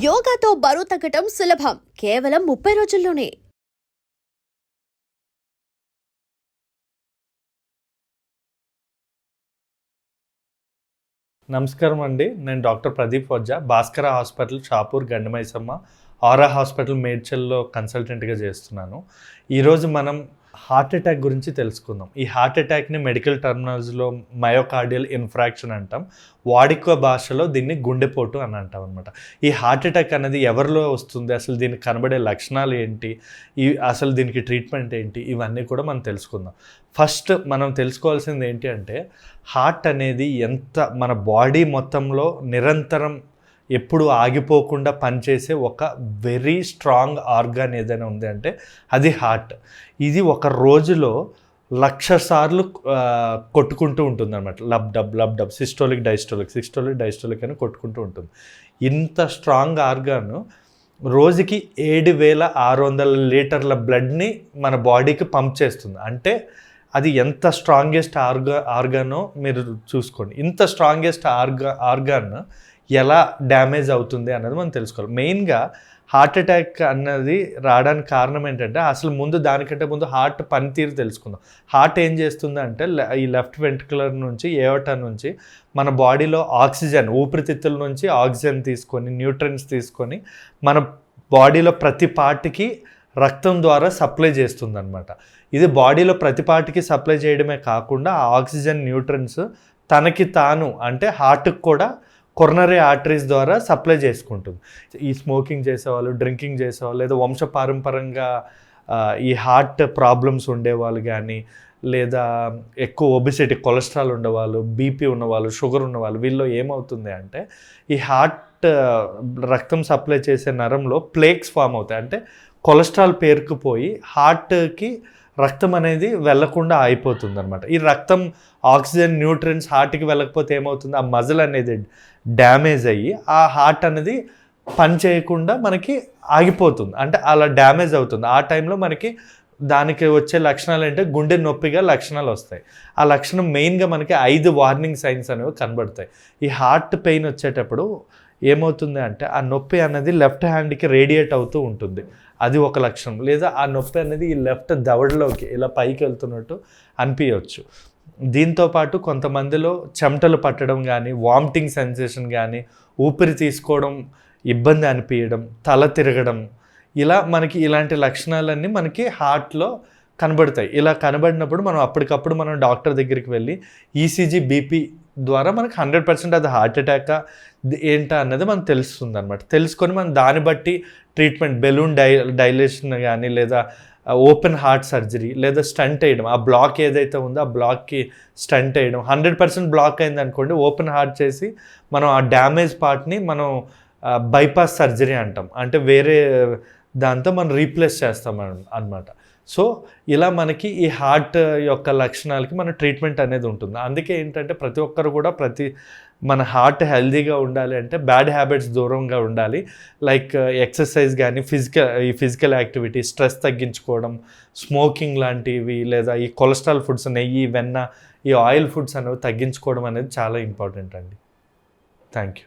యోగాతో బరువు తగ్గటం సులభం. కేవలం ముప్పై రోజుల్లోనే. నమస్కారం అండి. నేను doctor Pradeep Vajja. Bhaskara hospital Shapur Gandamaisamma. Aara hospital మేడ్చల్లో కన్సల్టెంట్గా చేస్తున్నాను. ఈరోజు మనం హార్ట్ అటాక్ గురించి తెలుసుకుందాం. ఈ హార్ట్ అటాక్ని మెడికల్ టర్మినాలజీలో మయోకార్డియల్ ఇన్ఫ్రాక్షన్ అంటాం. వాడిక భాషలో దీన్ని గుండెపోటు అని అంటాం అనమాట ఈ హార్ట్ అటాక్ అనేది ఎవరిలో వస్తుంది? అసలు దీనికి కనబడే లక్షణాలు ఏంటి? ఈ అసలు దీనికి ట్రీట్మెంట్ ఏంటి? ఇవన్నీ కూడా మనం తెలుసుకుందాం. ఫస్ట్ మనం తెలుసుకోవాల్సింది ఏంటి అంటే హార్ట్ అనేది ఎంత మన బాడీ మొత్తంలో నిరంతరం ఎప్పుడు ఆగిపోకుండా పనిచేసే ఒక వెరీ స్ట్రాంగ్ ఆర్గాన్ ఏదైనా ఉంది అంటే అది హార్ట్ ఇది ఒక రోజులో లక్ష సార్లు కొట్టుకుంటూ ఉంటుంది అనమాట lub dub lub dub systolic diastolic systolic diastolic అని కొట్టుకుంటూ ఉంటుంది. ఇంత స్ట్రాంగ్ ఆర్గాన్ రోజుకి ఏడు వేల ఆరు వందల లీటర్ల బ్లడ్ని మన బాడీకి పంప్ చేస్తుంది. అంటే అది ఎంత స్ట్రాంగెస్ట్ ఆర్గా ఆర్గానో మీరు చూసుకోండి. ఇంత స్ట్రాంగెస్ట్ ఆర్గా ఆర్గాన్ ఎలా డ్యామేజ్ అవుతుంది అన్నది మనం తెలుసుకోవాలి. మెయిన్గా హార్ట్ అటాక్ అన్నది రావడానికి కారణం ఏంటంటే అసలు ముందు దానికంటే ముందు హార్ట్ పనితీరు తెలుసుకుందాం. హార్ట్ ఏం చేస్తుంది అంటే లె- ఈ లెఫ్ట్ వెంట్రుకులర్ నుంచి ఏవటా నుంచి మన బాడీలో ఆక్సిజన్ ఊపిరితిత్తుల నుంచి ఆక్సిజన్ తీసుకొని న్యూట్రియన్స్ తీసుకొని మన బాడీలో ప్రతి పార్ట్కి రక్తం ద్వారా సప్లై చేస్తుందనమాట ఇది బాడీలో ప్రతి పార్ట్కి సప్లై చేయడమే కాకుండా ఆక్సిజన్ న్యూట్రన్స్ తనకి తాను అంటే హార్ట్కి కూడా కొరనరీ ఆర్టరీస్ ద్వారా సప్లై చేసుకుంటుంది. ఈ స్మోకింగ్ చేసేవాళ్ళు డ్రింకింగ్ చేసేవాళ్ళు లేదా వంశపారంపరంగా ఈ హార్ట్ ప్రాబ్లమ్స్ ఉండేవాళ్ళు కానీ లేదా ఎక్కువ ఒబిసిటీ కొలెస్ట్రాల్ ఉండేవాళ్ళు బీపీ ఉన్నవాళ్ళు షుగర్ ఉన్నవాళ్ళు వీళ్ళు ఏమవుతుంది అంటే ఈ హార్ట్ రక్తం సప్లై చేసే నరంలో ప్లేక్స్ ఫామ్ అవుతాయి. అంటే కొలెస్ట్రాల్ పేరుకుపోయి హార్ట్కి రక్తం అనేది వెళ్ళకుండా అయిపోతుంది అనమాట ఈ రక్తం ఆక్సిజన్ న్యూట్రియన్స్ హార్ట్కి వెళ్ళకపోతే ఏమవుతుంది? ఆ మజిల్ అనేది డ్యామేజ్ అయ్యి ఆ హార్ట్ అనేది పని చేయకుండా మనకి ఆగిపోతుంది. అంటే అలా డ్యామేజ్ అవుతుంది. ఆ టైంలో మనకి దానికి వచ్చే లక్షణాలు అంటే గుండె నొప్పిగా లక్షణాలు వస్తాయి. ఆ లక్షణం మెయిన్గా మనకి ఐదు వార్నింగ్ సైన్స్ అనేవి కనబడతాయి. ఈ హార్ట్ పెయిన్ వచ్చేటప్పుడు ఏమవుతుంది అంటే ఆ నొప్పి అనేది లెఫ్ట్ హ్యాండ్కి రేడియేట్ అవుతూ ఉంటుంది. అది ఒక లక్షణం. లేదా ఆ నొప్పి అనేది ఈ లెఫ్ట్ దవడలోకి ఇలా పైకి వెళ్తున్నట్టు అనిపించవచ్చు దీంతో పాటు కొంతమందిలో చెమటలు పట్టడం కానీ వామిటింగ్ సెన్సేషన్ కానీ ఊపిరి తీసుకోవడం ఇబ్బంది అనిపించడం తల తిరగడం ఇలా మనకి ఇలాంటి లక్షణాలన్నీ మనకి హార్ట్లో కనబడతాయి. ఇలా కనబడినప్పుడు మనం అప్పటికప్పుడు మనం డాక్టర్ దగ్గరికి వెళ్ళి ఈసీజీ బీపీ ద్వారా మనకి హండ్రెడ్ పర్సెంట్ అది హార్ట్ అటాకా ఏంటా అన్నది మనకు తెలుస్తుంది అనమాట తెలుసుకొని మనం దాన్ని బట్టి ట్రీట్మెంట్ బెలూన్ డై డైలేషన్ కానీ లేదా ఓపెన్ హార్ట్ సర్జరీ లేదా స్టంట్ వేయడం ఆ బ్లాక్ ఏదైతే ఉందో ఆ బ్లాక్కి స్టంట్ వేయడం హండ్రెడ్ పర్సెంట్ బ్లాక్ అయింది అనుకోండి ఓపెన్ హార్ట్ చేసి మనం ఆ డ్యామేజ్ పార్ట్ని మనం బైపాస్ సర్జరీ అంటాం. అంటే వేరే దాంతో మనం రీప్లేస్ చేస్తాం అనమాట సో ఇలా మనకి ఈ హార్ట్ యొక్క లక్షణాలకి మన ట్రీట్మెంట్ అనేది ఉంటుంది. అందుకే ఏంటంటే ప్రతి ఒక్కరు కూడా ప్రతి మన హార్ట్ హెల్దీగా ఉండాలి అంటే బ్యాడ్ హ్యాబిట్స్ దూరంగా ఉండాలి. లైక్ ఎక్సర్సైజ్ కానీ ఫిజికల్ ఈ ఫిజికల్ యాక్టివిటీ స్ట్రెస్ తగ్గించుకోవడం స్మోకింగ్ లాంటివి లేదా ఈ కొలెస్ట్రాల్ ఫుడ్స్ నెయ్యి వెన్న ఈ ఆయిల్ ఫుడ్స్ అనేవి తగ్గించుకోవడం అనేది చాలా ఇంపార్టెంట్ అండి. Thank you.